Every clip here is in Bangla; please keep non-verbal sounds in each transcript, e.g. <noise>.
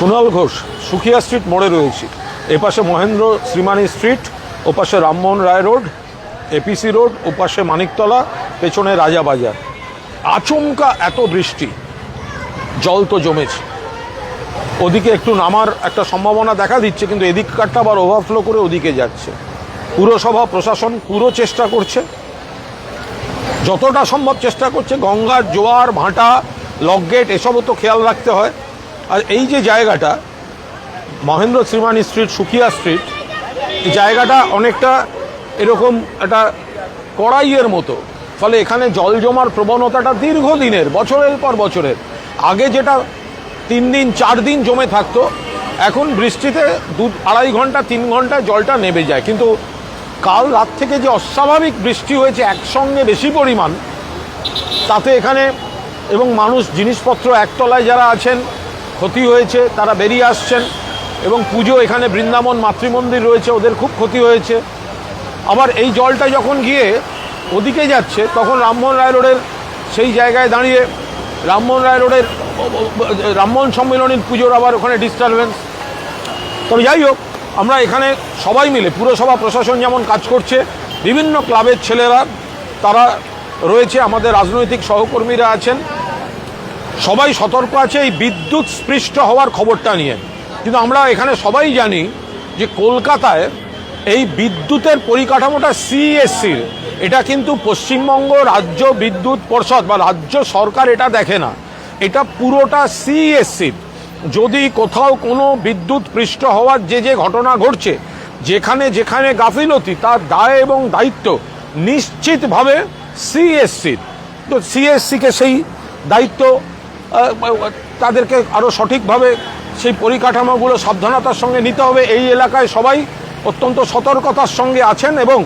কুণাল ঘোষ, সুখিয়া স্ট্রিট মোড়ে রয়েছি। এপাশে মহেন্দ্র শ্রীমানি স্ট্রিট ওপাশে Rammohan Roy road APC road ওপাশে মানিকতলা, পেছনে রাজাবাজার আচমকা এত বৃষ্টি, জল তো জমেছে। ওদিকে একটু নামার একটা সম্ভাবনা দেখা দিচ্ছে, কিন্তু এদিককারটা আবার ওভারফ্লো করে ওদিকে যাচ্ছে। পুরসভা প্রশাসন পুরো চেষ্টা করছে। যতটা সম্ভব চেষ্টা করছে, গঙ্গার জোয়ার, ভাঁটা লকগেট এসবও তো খেয়াল রাখতে হয়। আর এই যে জায়গাটা, মহেন্দ্র শ্রীমানি স্ট্রিট সুখিয়া স্ট্রিট এই জায়গাটা অনেকটা এরকম একটা কড়াইয়ের মতো। ফলে এখানে জল জমার প্রবণতাটা দীর্ঘদিনের, বছরের পর বছরের। আগে যেটা তিন দিন, চার দিন জমে থাকতো, এখন বৃষ্টিতে দু আড়াই ঘণ্টা, তিন ঘণ্টা জলটা নেমে যায়। কিন্তু কাল রাত থেকে যে অস্বাভাবিক বৃষ্টি হয়েছে, একসঙ্গে বেশি পরিমাণ, তাতে এখানে এবং মানুষ, জিনিসপত্র একতলায় যারা আছেন ক্ষতি হয়েছে, তারা বেরিয়ে আসছেন এবং পুজো এখানে বৃন্দাবন মাতৃমন্দির রয়েছে, ওদের খুব ক্ষতি হয়েছে। আবার এই জলটা যখন গিয়ে ওদিকে যাচ্ছে, তখন রামমোহন রায় রোডের সেই জায়গায় দাঁড়িয়ে রামমোহন রায় রোডের রামমোহন সম্মিলনীর পুজোর আবার ওখানে ডিস্টারবেন্স তবে যাই হোক, আমরা এখানে সবাই মিলে, পুরসভা প্রশাসন যেমন কাজ করছে, বিভিন্ন ক্লাবের ছেলেরা, তারা রয়েছে, আমাদের রাজনৈতিক সহকর্মীরা আছেন। সবাই সতর্ক আছে, এই বিদ্যুৎ স্পৃষ্ট হওয়ার খবরটা নিয়ে। কিন্তু আমরা এখানে সবাই জানি যে কলকাতায় এই বিদ্যুতের পরিকাঠামোটা সিএসসির। এটা কিন্তু পশ্চিমবঙ্গ রাজ্য বিদ্যুৎ পর্ষদ বা রাজ্য সরকার এটা দেখে না। এটা পুরোটা সিএসসির। যদি কোথাও কোনো বিদ্যুৎ পৃষ্ঠ হওয়ার যে যে ঘটনা ঘটছে, যেখানে যেখানে গাফিলতি, তার দায় এবং দায়িত্ব নিশ্চিতভাবে সিএসসির। তো সিএসসিকে সেই দায়িত্ব তাদেরকে আরও সঠিকভাবে সেই পরিকাঠামোগুলো সাবধানতার সঙ্গে নিতে হবে। এই এলাকায় সবাই অত্যন্ত সতর্কতার সঙ্গে আছেন এবং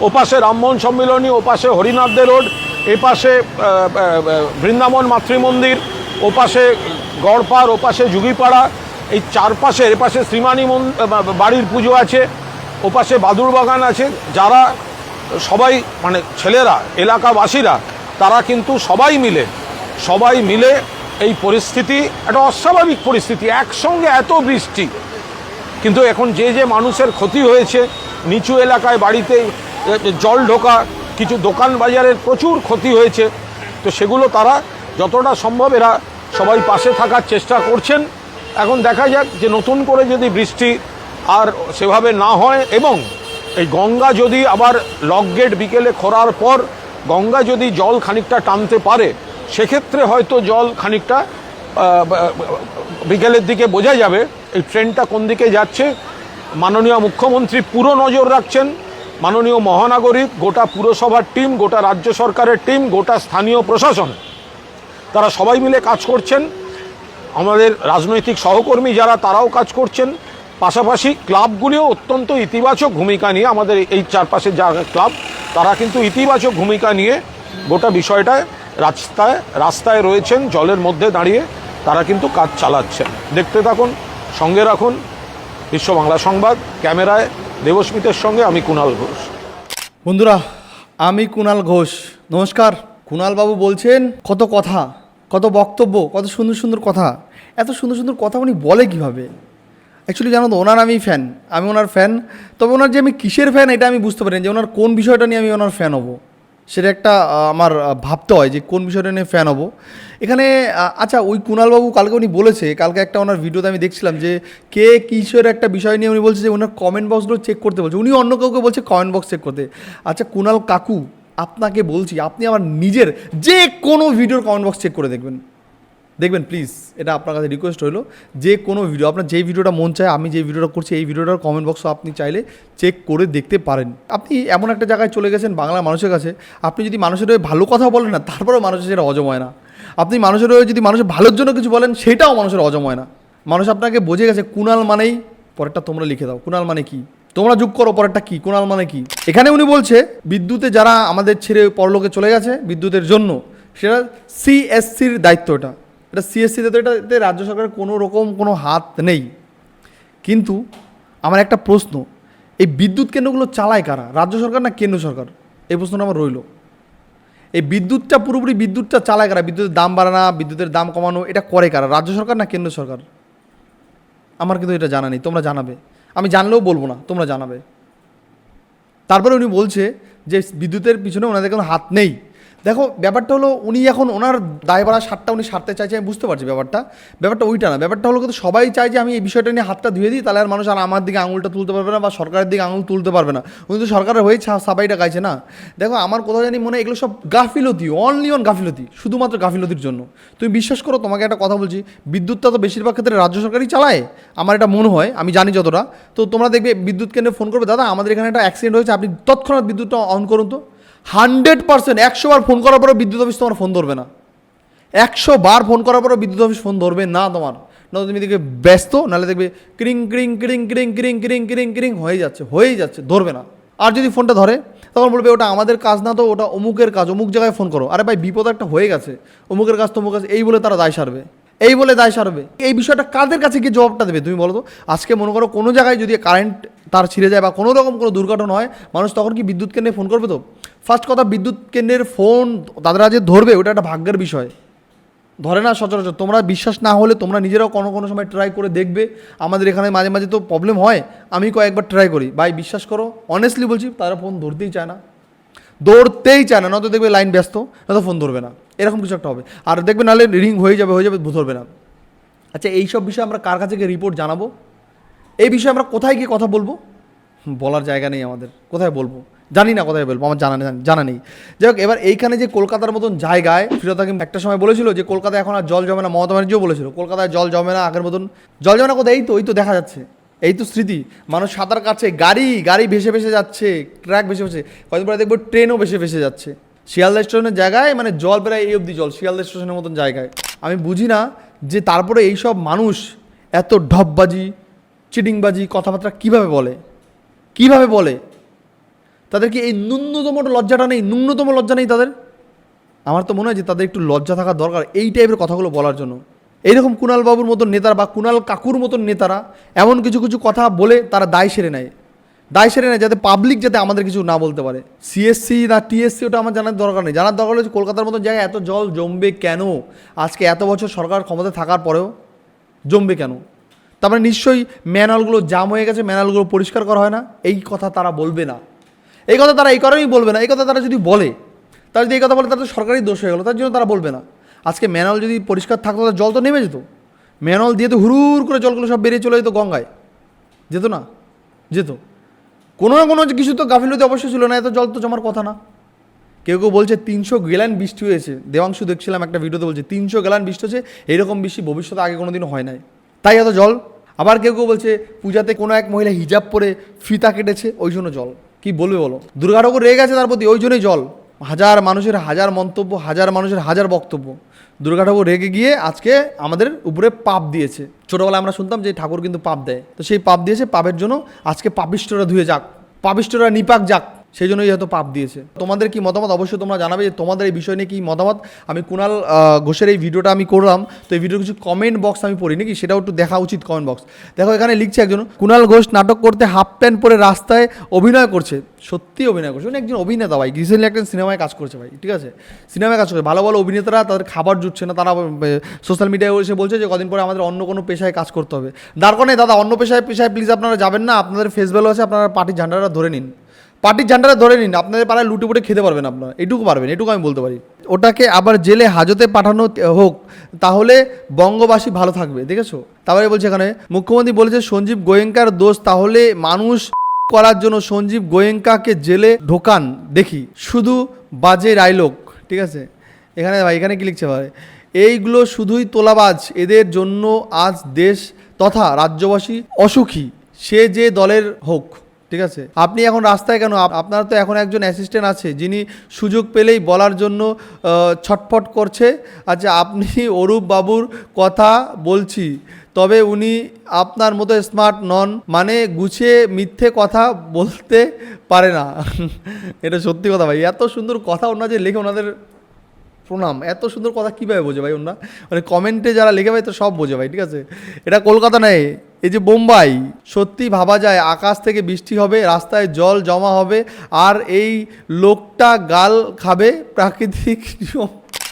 ওপাশে রামমোহন সম্মিলনী, ওপাশে হরিনাথদের রোড, এপাশে বৃন্দাবন মাতৃমন্দির ওপাশে গড়পাড়, ওপাশে যুগিপাড়া এই চারপাশে এপাশে শ্রীমানি মন- বাড়ির পুজো আছে, ওপাশে বাদুর বাগান আছে। যারা সবাই মানে ছেলেরা, এলাকাবাসীরা, তারা কিন্তু সবাই মিলে সবাই মিলে এই পরিস্থিতি, একটা অস্বাভাবিক পরিস্থিতি, একসঙ্গে এত বৃষ্টি। কিন্তু এখন যে যে মানুষের ক্ষতি হয়েছে, নিচু এলাকায় বাড়িতে জল ঢোকা, কিছু দোকান বাজারের প্রচুর ক্ষতি হয়েছে, তো সেগুলো তারা যতটা সম্ভব এরা সবাই পাশে থাকার চেষ্টা করছেন। এখন দেখা যাক যে নতুন করে যদি বৃষ্টি আর সেভাবে না হয় এবং এই গঙ্গা যদি আবার লকগেট বিকেলে খরার পর গঙ্গা যদি জল খানিকটা টানতে পারে সেক্ষেত্রে হয়তো জল খানিকটা বিকেলের দিকে বোঝা যাবে এই ট্রেনটা কোন দিকে যাচ্ছে। মাননীয় মুখ্যমন্ত্রী পুরো নজর রাখছেন। মাননীয় মহানাগরিক, গোটা পুরসভার টিম, গোটা রাজ্য সরকারের টিম, গোটা স্থানীয় প্রশাসন, তারা সবাই মিলে কাজ করছেন। আমাদের রাজনৈতিক সহকর্মী যারা, তারাও কাজ করছেন। পাশাপাশি ক্লাবগুলিও অত্যন্ত ইতিবাচক ভূমিকা নিয়ে আমাদের এই চারপাশে যা ক্লাব, তারা কিন্তু ইতিবাচক ভূমিকা নিয়ে গোটা বিষয়টায় রাস্তায় রাস্তায় রয়েছেন, জলের মধ্যে দাঁড়িয়ে তারা কিন্তু কাজ চালাচ্ছেন। দেখতে থাকুন, সঙ্গে রাখুন, বিশ্ব বাংলা সংবাদ, ক্যামেরায় দেবস্মিতের সঙ্গে আমি কুণাল ঘোষ। বন্ধুরা, আমি কুণাল ঘোষ। নমস্কার। কুণাল বাবু বলছেন, কত কথা, কত বক্তব্য, কত সুন্দর সুন্দর কথা। এত সুন্দর সুন্দর কথা উনি বলে কীভাবে? অ্যাকচুয়ালি জানো তো, ওনার আমি ফ্যান আমি ওনার ফ্যান তবে ওনার যে আমি কিসের ফ্যান এটা আমি বুঝতে পারি যে ওনার কোন বিষয়টা নিয়ে আমি ওনার ফ্যান হব। সেটা একটা আমার ভাবতে হয় যে কোন বিষয়টা নিয়ে ফ্যান হব। এখানে আচ্ছা ওই কুণালবাবু কালকে উনি বলেছে, কালকে একটা ওনার ভিডিওতে আমি দেখছিলাম যে কে কিসের একটা বিষয় নিয়ে উনি বলছে যে ওনার কমেন্ট বক্সগুলো চেক করতে বলছে। উনি অন্য কাউকে বলছে কমেন্ট বক্স চেক করতে। আচ্ছা কুণাল কাকু, আপনাকে বলছি, আপনি আমার নিজের যে কোনো ভিডিওর কমেন্ট বক্স চেক করে দেখবেন। দেখবেন প্লিজ এটা আপনার কাছে রিকোয়েস্ট হলো যে কোনো ভিডিও আপনার যেই ভিডিওটা মন চায়, আমি যে ভিডিওটা করছি, এই ভিডিওটার কমেন্ট বক্সও আপনি চাইলে চেক করে দেখতে পারেন। আপনি এমন একটা জায়গায় চলে গেছেন বাংলা মানুষের কাছে, আপনি যদি মানুষের হয়ে ভালো কথা বলেন না, তারপরেও মানুষের সেটা হজম হয় না। আপনি মানুষের হয়ে যদি মানুষের ভালোর জন্য কিছু বলেন, সেটাও মানুষের হজম হয় না। মানুষ আপনাকে বোঝে গেছে কুণাল মানেই, পরেরটা তোমরা লিখে দাও কুণাল মানে কি? তোমরা যোগ করো, পরেরটা কি? কুণাল মানে কি? এখানে উনি বলছে, বিদ্যুতে যারা আমাদের ছেড়ে পরলোকে চলে গেছে, বিদ্যুতের জন্য, সেটা সিএসসির দায়িত্ব এটা সিএসসিতে তো এটাতে রাজ্য সরকারের কোনো রকম কোনো হাত নেই। কিন্তু আমার একটা প্রশ্ন, এই বিদ্যুৎ কেন্দ্রগুলো চালায় কারা? রাজ্য সরকার না কেন্দ্র সরকার? এই প্রশ্নটা আমার রইল। এই বিদ্যুৎটা, পুরোপুরি বিদ্যুৎটা চালায় কারা? বিদ্যুতের দাম বাড়ানো বিদ্যুতের দাম কমানো, এটা করে কারা? রাজ্য সরকার না কেন্দ্র সরকার? আমার কিন্তু এটা জানা নেই, তোমরা জানাবে। আমি জানলেও বলব না, তোমরা জানাবে। তারপরে উনি বলছে যে বিদ্যুতের পিছনে ওনাদের কোনো হাত নেই। দেখো, ব্যাপারটা হলো উনি এখন ওনার দায়ভাড়া সারটা উনি সারতে চাইছে, আমি বুঝতে পারছি ব্যাপারটা। ব্যাপারটা ওইটা না, ব্যাপারটা হলো কিন্তু সবাই চায় যে আমি এই বিষয়টা নিয়ে হাতটা ধুয়ে দিই, তাহলে আর মানুষ আর আমার দিকে আঙুলটা তুলতে পারবে না বা সরকারের দিকে আঙুল তুলতে পারবে না। উনি তো সরকারের হয়ে সাফাইটা গাইছে না। দেখো, আমার কোথাও জানি মনে এগুলো সব গাফিলতি অনলি অন গাফিলতি, শুধুমাত্র গাফিলতির জন্য। তুমি বিশ্বাস করো, তোমাকে একটা কথা বলছি, বিদ্যুৎটা তো বেশিরভাগ ক্ষেত্রে রাজ্য সরকারই চালায়, আমার এটা মনে হয়, আমি জানি যতটা। তো তোমরা দেখবে বিদ্যুৎ কেন্দ্রে ফোন করবে, দাদা, আমাদের এখানে একটা অ্যাক্সিডেন্ট হয়েছে, আপনি তৎক্ষণাৎ বিদ্যুৎটা অন করুন তো। হান্ড্রেড পার্সেন্ট একশো বার ফোন করার পরে বিদ্যুৎ অফিস তোমার ফোন ধরবে না। একশো বার ফোন করার পরে বিদ্যুৎ অফিস ফোন ধরবে না তোমার। না তুমি দেখবে ব্যস্ত, নাহলে দেখবে ক্রিং ক্রিং ক্রিং ক্রিং ক্রিং ক্রিং ক্রিং ক্রিং হয়ে যাচ্ছে, হয়েই যাচ্ছে, ধরবে না। আর যদি ফোনটা ধরে, তখন বলবে ওটা আমাদের কাজ না তো, ওটা অমুকের কাজ, অমুক জায়গায় ফোন করো। আরে ভাই, বিপদ একটা হয়ে গেছে। অমুকের কাজ তমুক কাজ, এই বলে তারা দায় সারবে। এই বলে দায় সারবে। এই বিষয়টা কাদের কাছে গিয়ে জবাবটা দেবে, তুমি বলো তো? আজকে মনে করো কোনো জায়গায় যদি কারেন্ট তার ছিঁড়ে যায় বা কোনো রকম কোনো দুর্ঘটনা হয়, মানুষ তখন কি বিদ্যুৎ কেন্দ্রে ফোন করবে তো? ফার্স্ট কথা, বিদ্যুৎ কেন্দ্রের ফোন তাদের যে ধরবে, ওটা একটা ভাগ্যের বিষয়। ধরে না সচরাচর, তোমরা বিশ্বাস না হলে তোমরা নিজেরাও কোনো কোনো সময় ট্রাই করে দেখবে। আমাদের এখানে মাঝে মাঝে তো প্রবলেম হয়, আমি কয়েকবার ট্রাই করি। ভাই, বিশ্বাস করো অনেস্টলি বলছি, তারা ফোন ধরতেই চায় না। দৌড়তেই চায় না, নয়তো দেখবে লাইন ব্যস্ত, নয়তো ফোন ধরবে না। এরকম কিছু একটা হবে। আর দেখবে নাহলে রিং হয়ে যাবে হয়ে যাবে, ধরবে না। আচ্ছা এই সব বিষয়ে আমরা কার কাছে গিয়ে রিপোর্ট জানাব? এই বিষয়ে আমরা কোথায় গিয়ে কথা বলব? বলার জায়গা নেই আমাদের। কোথায় বলব? জানি না কোথায় বলব, আমার জানা জানা নেই। যাই হোক, এবার এইখানে যে কলকাতার মতন জায়গায় ফিরত হাকিম একটা সময় বলেছিল যে কলকাতায় এখন আর জল জমে না, মমতা ব্যানার্জিও বলেছিল, কলকাতায় জল জমে না, আগের মতন জল জমে না কোথায়? এই তো এই তো দেখা যাচ্ছে। এই তো স্মৃতি। মানুষ সাঁতার কাটছে, গাড়ি গাড়ি ভেসে ভেসে যাচ্ছে ট্র্যাক ভেসে ভেসে, কয়েকদিন পরে দেখব ট্রেনও ভেসে ভেসে যাচ্ছে। শিয়ালদা স্টেশনের জায়গায় মানে জল প্রায় এই অবধি জল, শিয়ালদা স্টেশনের মতন জায়গায়। আমি বুঝি না যে তারপরে এইসব মানুষ এত ঢপবাজি চিটিংবাজি, কথাবার্তা কীভাবে বলে? কীভাবে বলে? তাদেরকে এই ন্যূনতম লজ্জাটা নেই, ন্যূনতম লজ্জা নেই তাদের? আমার তো মনে হয় যে তাদের একটু লজ্জা থাকা দরকার এই টাইপের কথাগুলো বলার জন্য। এইরকম কুণাল বাবুর মতন নেতারা বা কুণাল কাকুর মতন নেতারা এমন কিছু কিছু কথা বলে তারা দায় সেরে নেয়। দায় সেরে নেয় যাতে পাবলিক যাতে আমাদের কিছু না বলতে পারে। সিএসসি না টিএসসি ওটা আমার জানার দরকার নেই। জানার দরকার হচ্ছে কলকাতার মতো জায়গায় এত জল জমবে কেন? আজকে এত বছর সরকার ক্ষমতা থাকার পরেও জমবে কেন? তারপরে নিশ্চয়ই ম্যানলগুলো জাম হয়ে গেছে ম্যানলগুলো পরিষ্কার করা হয় না। এই কথা তারা বলবে না। এই কথা তারা এই কারণেই বলবে না। এই কথা তারা যদি বলে, তারা যদি এই কথা বলে তাদের তো সরকারি দোষ হয়ে গেলো। তার জন্য তারা বলবে না। আজকে ম্যানল যদি পরিষ্কার থাকতো, তাহলে জল তো নেমে যেত। ম্যানল দিয়ে তো হুড়ুর করে জলগুলো সব বেরিয়ে চলে যেত গঙ্গায়। যেত না? যেত। কোনো না কোনো কিছু তো গাফিলতি অবশ্যই ছিল না, এত জল তো জমার কথা না। কেউ কেউ বলছে তিনশো গ্যালান বৃষ্টি হয়েছে। দেবাংশু দেখছিলাম একটা ভিডিওতে বলছে, তিনশো গ্যালান বৃষ্টি হয়েছে এরকম বৃষ্টি ভবিষ্যতে আগে কোনো দিন হয় নাই। তাই এত জল? আবার কেউ কেউ বলছে, পূজাতে কোনো এক মহিলা হিজাব পরে ফিতা কেটেছে, ওই জন্য জল। কি বলবে বলো? দুর্গা ঠাকুর রেগে গেছে তার প্রতি, ওই জন্যই জল। হাজার মানুষের হাজার মন্তব্য, হাজার মানুষের হাজার বক্তব্য। দুর্গা ঠাকুর রেগে গিয়ে আজকে আমাদের উপরে পাপ দিয়েছে। ছোটোবেলায় আমরা শুনতাম যে ঠাকুর কিন্তু পাপ দেয়। তো সেই পাপ দিয়েছে, পাপের জন্য আজকে পাপিষ্টরা ধুয়ে যাক পাপিষ্টরা নিপাক যাক। সেই জন্যই হয়তো পাপ দিয়েছে। তোমাদের কি মতামত? অবশ্যই তোমরা জানাবে যে তোমাদের এই বিষয় নিয়ে কি মতামত? আমি কুণাল ঘোষের এই ভিডিওটা আমি করলাম, তো এই ভিডিওর কিছু কমেন্ট বক্স আমি পড়ি, নাকি সেটাও একটু দেখা উচিত কমেন্ট বক্স দেখো, এখানে লিখছে একজন কুণাল ঘোষ নাটক করতে হাফ প্যান্ট পরে রাস্তায় অভিনয় করছে। সত্যি অভিনয় করছে। উনি একজন অভিনেতা ভাই রিসেন্টলি একটা সিনেমায় কাজ করছে ভাই, ঠিক আছে? সিনেমায় কাজ করছে। ভালো ভালো অভিনেতারা তাদের খাবার জুটছে না, তারা সোশ্যাল মিডিয়ায় এসে বলছে যে কদিন পরে আমাদের অন্য কোনো পেশায় কাজ করতে হবে। দরকার নেই দাদা, অন্য পেশায় পেশায় প্লিজ আপনারা যাবেন না, আপনাদের ফেস ভ্যালু আছে, আপনারা পার্টির ঝান্ডাটা ধরে নিন। পার্টির ঝান্ডাটা ধরে নিন, আপনাদের পাড়ায় লুটে খেতে পারবেন আপনারা, এটুকু পারবেন, এটুকু আমি বলতে পারি। ওটাকে আবার জেলে হাজতে পাঠানো হোক, তাহলে বঙ্গবাসী ভালো থাকবে, দেখেছ? তারপরে বলছে এখানে, মুখ্যমন্ত্রী বলেছে, সঞ্জীব গোয়েঙ্কার দোষ, তাহলে মানুষ করার জন্য সঞ্জীব গোয়েঙ্কাকে জেলে ঢোকান, দেখি। শুধু বাজে রাইলোক ঠিক আছে? এখানে ভাই, এখানে কি লিখছে ভাই? এইগুলো শুধুই তোলাবাজ, এদের জন্য আজ দেশ তথা রাজ্যবাসী অসুখী, সে যে দলের হোক। ঠিক আছে? আপনি এখন রাস্তায় কেন? আপনার তো এখন একজন অ্যাসিস্ট্যান্ট আছে, যিনি সুযোগ পেলেই বলার জন্য ছটফট করছে। আচ্ছা আপনি <laughs> অরূপ বাবুর কথা বলছি, তবে উনি আপনার মতো স্মার্ট নন মানে গুছিয়ে মিথ্যে কথা বলতে পারে না। <laughs> এটা সত্যি কথা ভাই, এত সুন্দর কথা ওনারা যে লেখে ওনাদের প্রণাম, এত সুন্দর কথা কীভাবে বোঝে ভাই ওনারা? মানে কমেন্টে যারা লিখে ভাই, তো সব বোঝে ভাই, ঠিক আছে? এটা কলকাতা নয় এই যে বোম্বাই সত্যি ভাবা যায়, আকাশ থেকে বৃষ্টি হবে, রাস্তায় জল জমা হবে, আর এই লোকটা গাল খাবে প্রাকৃতিক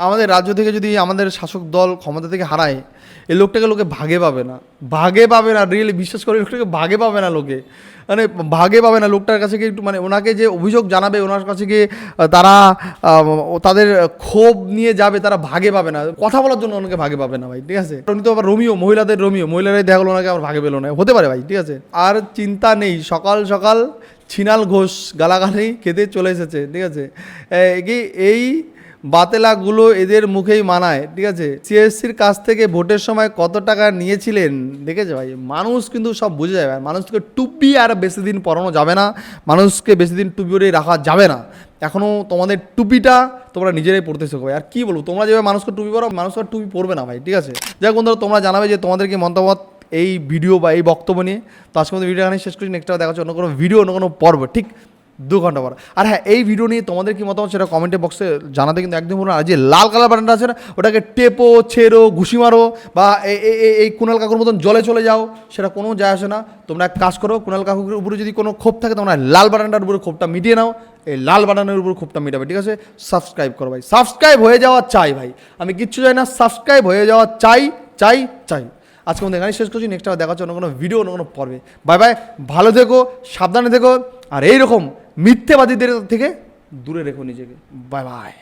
আমাদের রাজ্য থেকে যদি আমাদের শাসক দল ক্ষমতা থেকে হারায় এই লোকটাকে লোকে ভাগে পাবে না। ভাগে পাবে না রিয়েলি বিশ্বাস করে লোকটাকে ভাগে পাবে না লোকে। মানে ভাগে পাবে না লোকটার কাছে গিয়ে একটু মানে ওনাকে যে অভিযোগ জানাবে, ওনার কাছে গিয়ে তারা তাদের ক্ষোভ নিয়ে যাবে, তারা ভাগে পাবে না। কথা বলার জন্য ওনাকে ভাগে পাবে না ভাই, ঠিক আছে? উনি তো আবার রোমিও, মহিলাদের রোমিও। মহিলারাই দেখা গেলো ওনাকে আবার ভাগে পেল না। হতে পারে ভাই, ঠিক আছে? আর চিন্তা নেই, সকাল সকাল ছিনাল ঘোষ গালাগালি খেতে চলে এসেছে, ঠিক আছে? এই বাতেলাগুলো এদের মুখেই মানায়, ঠিক আছে? সিএসসির কাছ থেকে ভোটের সময় কত টাকা নিয়েছিলেন? দেখেছে ভাই? মানুষ কিন্তু সব বুঝে যাবে মানুষকে টুপি আর বেশি দিন পরানো যাবে না। মানুষকে বেশি দিন টুপি পরে রাখা যাবে না। এখনও তোমাদের টুপিটা তোমরা নিজেরাই পড়তে শেখো আর কি বলব? তোমরা যেভাবে মানুষকে টুপি পরো মানুষ আর টুপি পরবে না ভাই, ঠিক আছে? যাই বন্ধুরা, তোমরা জানাবে যে তোমাদের কি মতামত এই ভিডিও বা এই বক্তব্য নিয়ে। তো আজকে আমাদের ভিডিও এখানে শেষ করছি। নেক্সট দেখা হচ্ছে অন্য কোনো ভিডিও, অন্য কোনো পর্ব, ঠিক? দু ঘণ্টা পর। আর হ্যাঁ এই ভিডিও নিয়ে তোমাদের কি মতামত সেটা কমেন্টে বক্সে জানাতে কিন্তু একদম ভুলো না। আর যে লাল কালার বাটনটা আছে না, ওটাকে টেপো, ছেড়ো, ঘুষি মারো বা এই কুণাল কাকুর মতন জলে চলে যাও, সেটা কোনো যায় আসে না। তোমরা এক কাজ করো কুণাল কাকুর উপরে যদি কোনো ক্ষোভ থাকে, তোমরা লাল বাটনটার উপরে ক্ষোভটা মিটিয়ে নাও। এই লাল বাটনের উপর ক্ষোভটা মিটাবে, ঠিক আছে? সাবস্ক্রাইব করো ভাই। সাবস্ক্রাইব হয়ে যাওয়া চাই ভাই। আমি কিচ্ছু চাই না সাবস্ক্রাইব হয়ে যাওয়া চাই চাই চাই। আজকে আমাদের এখানে শেষ করছি নেক্সট আবার দেখা হচ্ছে অন্য কোনো ভিডিও অন্য কোনো পর্বে। বাই বাই ভালো থেকো, সাবধানে থেকো। আর এইরকম মিথ্যেবাদীদের থেকে দূরে রেখো নিজেকে। Bye bye